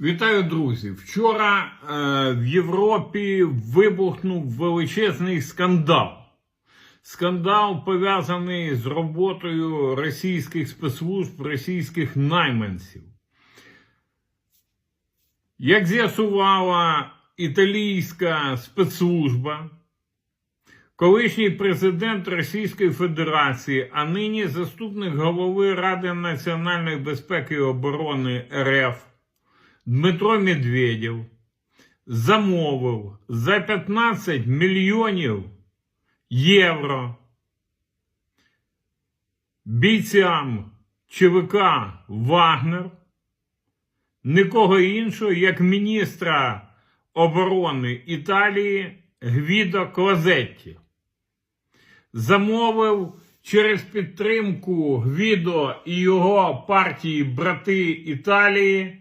Вітаю, друзі! Вчора е, в Європі вибухнув величезний скандал. Скандал пов'язаний з роботою російських спецслужб, російських найманців. Як з'ясувала італійська спецслужба, колишній президент Російської Федерації, а нині заступник голови Ради національної безпеки і оборони РФ Дмитро Медведєв замовив за 15 мільйонів євро бійцям ЧВК Вагнер нікого іншого, як міністра оборони Італії Гвідо Клозетті. Замовив через підтримку Гвідо і його партії Брати Італії